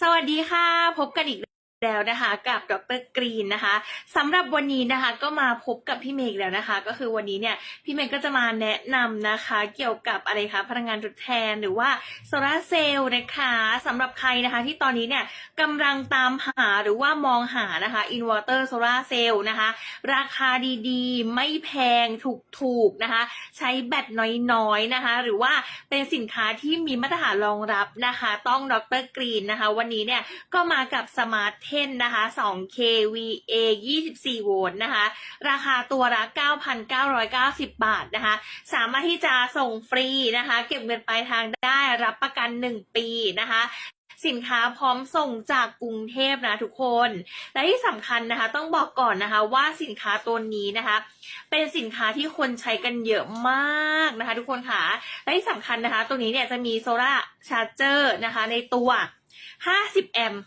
สวัสดีค่ะ พบกันอีก แล้วนะคะกับดรกรีนนะคะสำหรับวันนี้นะคะก็มาพบกับพี่เมกแล้วนะคะ ก็คือวันนี้เนี่ยพี่เมย์ก็จะมาแนะนำนะคะ เกี่ยวกับอะไรคะพลังงานทดแทนหรือว่าโซลาเซลล์นะคะสำหรับใครนะคะที่ตอนนี้เนี่ยกำลังตามหาหรือว่ามองหานะคะอินเวอร์เตอร์โซลาเซลล์นะคะราคาดีๆ ไม่แพงถูกๆนะคะ ใช้แบตน้อยๆนะคะ หรือว่าเป็นสินค้าที่มีมาตรฐานรองรับนะคะ ต้องดรกรีนนะคะ วันนี้เนี่ยก็มากับสมาร์ทเทนนะคะ 2 kVA 24 โวลต์นะคะ ราคาตัวละ 9,990 บาทนะคะ สามารถที่จะส่งฟรีนะคะ เก็บเงินปลายทางได้รับประกัน 1 ปีนะคะสินค้าพร้อมส่งจากกรุงเทพนะทุกคน และที่สำคัญนะคะต้องบอกก่อนนะคะว่าสินค้าตัวนี้นะคะ เป็นสินค้าที่คนใช้กันเยอะมากนะคะ ทุกคนค่ะ และที่สำคัญนะคะ ตัวนี้เนี่ยจะมีโซล่าชาร์เจอร์นะคะในตัว 50 แอมป์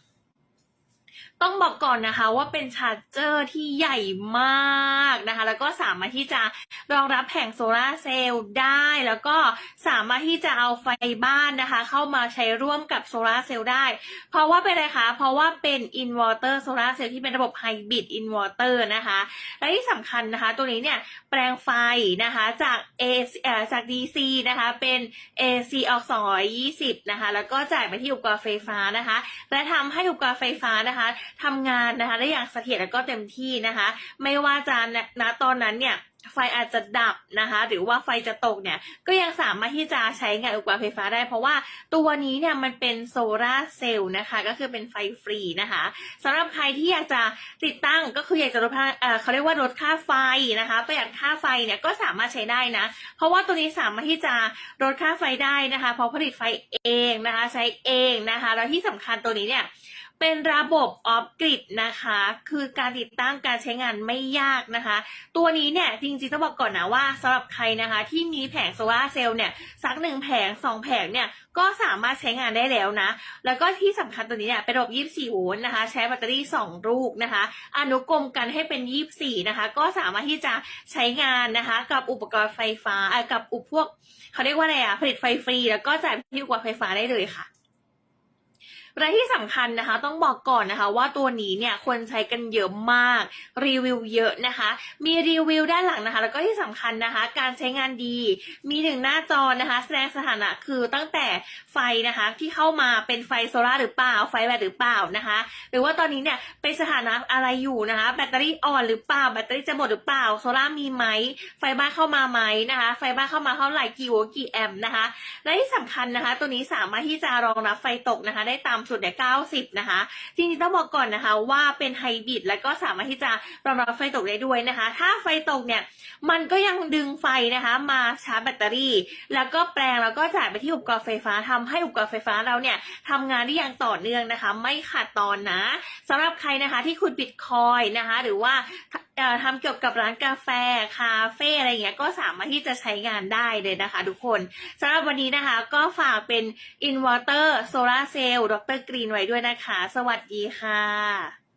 ต้องบอกก่อนนะคะว่าเป็นชาร์จเจอร์ที่ใหญ่มากนะคะ แล้วก็สามารถที่จะรองรับแผงโซลาร์เซลล์ได้ แล้วก็สามารถที่จะเอาไฟบ้านนะคะ เข้ามาใช้ร่วมกับโซลาร์เซลล์ได้ เพราะว่าเป็นอะไรคะ เพราะว่าเป็นอินเวอร์เตอร์โซลาร์เซลล์ที่เป็นระบบไฮบริดอินเวอร์เตอร์นะคะ และที่สำคัญนะคะ ตัวนี้เนี่ยแปลงไฟนะคะจาก A เออจาก DC นะคะเป็น AC ออก 220 นะคะ แล้วก็จ่ายไปที่อุปกรณ์ไฟฟ้านะคะ และทำให้อุปกรณ์ไฟฟ้านะคะทำงานนะคะได้อย่างเสถียรและก็เต็มที่นะคะ ไม่ว่าจะณตอนนั้นเนี่ยไฟอาจจะดับนะคะ หรือว่าไฟจะตกเนี่ย ก็ยังสามารถที่จะใช้งานอุปกรณ์ไฟฟ้าได้ เพราะว่าตัวนี้เนี่ยมันเป็นโซลาเซลล์นะคะ ก็คือเป็นไฟฟรีนะคะสำหรับใครที่อยากจะติดตั้งก็คืออยากจะลดค่าเขาเรียกว่าลดค่าไฟนะคะประหยัดค่าไฟเนี่ยก็สามารถใช้ได้นะ เพราะว่าตัวนี้สามารถที่จะลดค่าไฟได้นะคะ เพราะผลิตไฟเองนะคะ ใช้เองนะคะ แล้วที่สำคัญตัวนี้เนี่ย เป็นระบบออฟกริดนะคะ คือการติดตั้งการใช้งานไม่ยากนะคะ ตัวนี้เนี่ยจริงๆต้องบอกก่อนนะว่าสำหรับใครนะคะ ที่มีแผงโซลาเซลล์เนี่ยสักหนึ่งแผงสองแผงเนี่ยก็สามารถใช้งานได้แล้วนะ แล้วก็ที่สำคัญตัวนี้เนี่ยเป็นระบบ 24 โวลต์นะคะ ใช้แบตเตอรี่ 2 ลูกนะคะ อนุกรมกันให้เป็น 24 นะคะ ก็สามารถที่จะใช้งานนะคะ กับอุปกรณ์ไฟฟ้าอกับอุปพวกเขาเรียกว่าอะไรอะผลิตไฟฟรี แล้วก็จ่ายที่อุปกรณ์ไฟฟ้าได้เลยค่ะ และที่สำคัญนะคะ ต้องบอกก่อนนะคะ ว่าตัวนี้เนี่ยคนใช้กันเยอะมาก รีวิวเยอะนะคะ มีรีวิวด้านหลังนะคะ แล้วก็ที่สำคัญนะคะ การใช้งานดี มีหนึ่งหน้าจอนะคะ แสดงสถานะคือตั้งแต่ไฟนะคะ ที่เข้ามาเป็นไฟโซลาร์หรือเปล่า ไฟแบตหรือเปล่านะคะ หรือว่าตอนนี้เนี่ยเป็นสถานะอะไรอยู่นะคะ แบตเตอรี่อ่อนหรือเปล่า แบตเตอรี่จะหมดหรือเปล่า โซลาร์มีไหม ไฟบ้านเข้ามาไหมนะคะ ไฟบ้านเข้ามาเท่าไหร่ กี่โวลต์ กี่แอมป์นะคะ และที่สำคัญนะคะ ตัวนี้สามารถที่จะรองรับไฟตกนะคะ ได้ตามสุดเนี่ย90นะคะ จริงๆต้องบอกก่อนนะคะว่าเป็นไฮบริดและก็สามารถที่จะรองรับไฟตกได้ด้วยนะคะ ถ้าไฟตกเนี่ยมันก็ยังดึงไฟนะคะมาชาร์จแบตเตอรี่ แล้วก็แปลงแล้วก็จ่ายไปที่อุปกรณ์ไฟฟ้าทำให้อุปกรณ์ไฟฟ้าเราเนี่ยทำงานได้อย่างต่อเนื่องนะคะ ไม่ขาดตอนนะสำหรับใครนะคะที่คุณบิตคอยนะคะ หรือว่า ทำเกี่ยวกับร้านกาแฟ คาเฟ่อะไรอย่างเงี้ยก็สามารถที่จะใช้งานได้เลยนะคะทุกคนสำหรับวันนี้นะคะก็ฝากเป็นอินเวอร์เตอร์โซลาเซลล์ดรกรีนไว้ด้วยนะคะ สวัสดีค่ะ